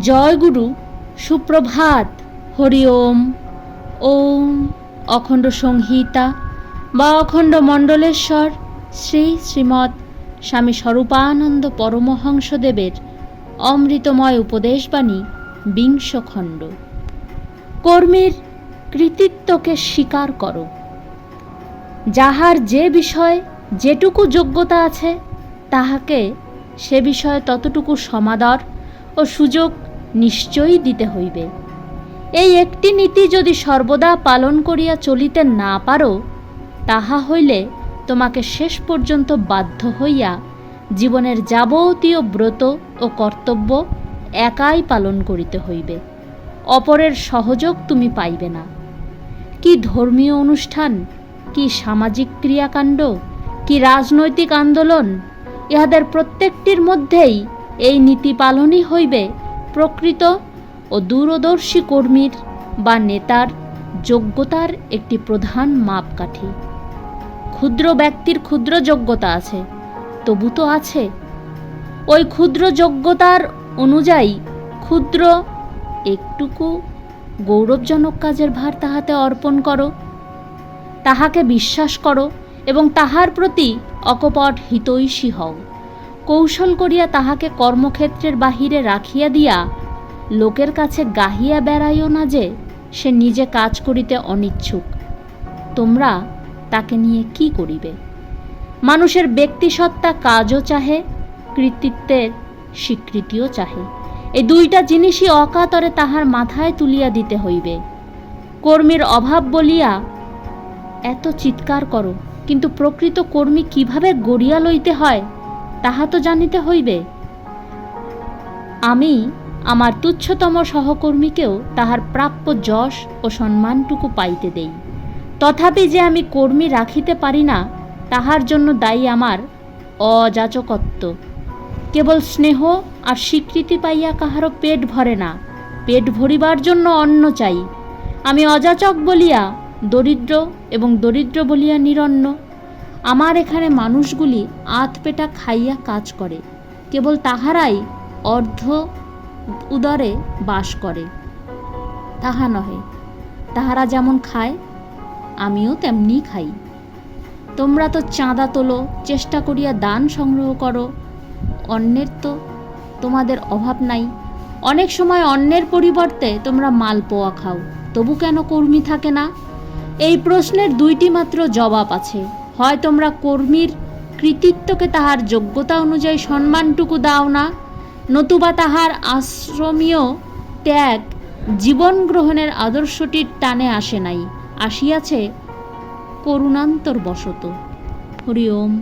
জয় গুরু সুপ্রভাত। হরি ওম। ওম অখণ্ড সংহিতা বা অখণ্ড মণ্ডলেশ্বর শ্রী শ্রীমৎ স্বামী স্বরূপানন্দ পরমহংসদেবের অমৃতময় উপদেশবাণী বিংশ খণ্ড কর্মীর কৃতিত্বকে স্বীকার করো। যাহার যে বিষয়ে যেটুকু যোগ্যতা আছে, তাহাকে সে বিষয়ে ততটুকু সমাদর ও সুযোগ নিশ্চয়ই দিতে হইবে। এই একটি নীতি যদি সর্বদা পালন করিয়া চলিতে না পারো, তাহা হইলে তোমাকে শেষ পর্যন্ত বাধ্য হইয়া জীবনের যাবতীয় ব্রত ও কর্তব্য একাই পালন করিতে হইবে। অপরের সহযোগ তুমি পাইবে না। কি ধর্মীয় অনুষ্ঠান, কি সামাজিক ক্রিয়াকাণ্ড, কি রাজনৈতিক আন্দোলন, ইহাদের প্রত্যেকটির মধ্যেই এই নীতি পালনই হইবে প্রকৃত ও দূরদর্শী কর্মীর বা নেতার যোগ্যতার একটি প্রধান মাপকাঠি। ক্ষুদ্র ব্যক্তির ক্ষুদ্র যোগ্যতা আছে, তবু তো আছে। ওই ক্ষুদ্র যোগ্যতার অনুযায়ী ক্ষুদ্র একটুকু গৌরবজনক কাজের ভার তাহাতে অর্পণ করো, তাহাকে বিশ্বাস করো এবং তাহার প্রতি অকপট হিতৈষী হও। কৌশল করিয়া তাহাকে কর্মক্ষেত্রের বাহিরে রাখিয়া দিয়া লোকের কাছে গাহিয়া বেড়াইও না যে, সে নিজে কাজ করিতে অনিচ্ছুক। তোমরা তাকে নিয়ে কি করিবে? মানুষের ব্যক্তিসত্তা কাজও চাহে, কৃতিত্বের স্বীকৃতিও চাহে। এই দুইটা জিনিসই অকাতরে তাহার মাথায় তুলিয়া দিতে হইবে। কর্মীর অভাব বলিয়া এত চিৎকার করো, কিন্তু প্রকৃত কর্মী কীভাবে গড়িয়া লইতে হয়? তাহা তো জানিতে হইবে। আমি আমার তুচ্ছতম সহকর্মীকেও তাহার প্রাপ্য যশ ও সম্মানটুকু পাইতে দেই। তথাপি যে আমি কর্মী রাখিতে পারি না, তাহার জন্য দায়ী আমার অযাচকত্ব। কেবল স্নেহ আর স্বীকৃতি পাইয়া কাহারও পেট ভরে না, পেট ভরিবার জন্য অন্ন চাই। আমি অযাচক বলিয়া, দরিদ্র এবং দরিদ্র বলিয়া নিরন্ন আমার এখানে মানুষগুলি আধ পেটা খাইয়া কাজ করে, কেবল তাহারাই অর্ধ উদরে বাস করে। তাহা নহে, তাহারা যেমন খায়, আমিও তেমনি খাই। তোমরা তো চাঁদা তোলো, চেষ্টা করিয়া দান সংগ্রহ করো, অন্যের তো তোমাদের অভাব নাই। অনেক সময় অন্যের পরিবর্তে তোমরা মালপোয়া খাও, তবু কেন কর্মী থাকে না? এই প্রশ্নের দুইটি মাত্র জবাব আছে। হয় তোমরা কর্মীর কৃতিত্বকে তাহার যোগ্যতা অনুযায়ী সম্মানটুকু দাও না, নতুবা তাহার আশ্রমীয় ত্যাগ জীবন গ্রহণের আদর্শটির টানে আসে নাই। আসিয়াছে করুণান্তর বশত হরি ওম।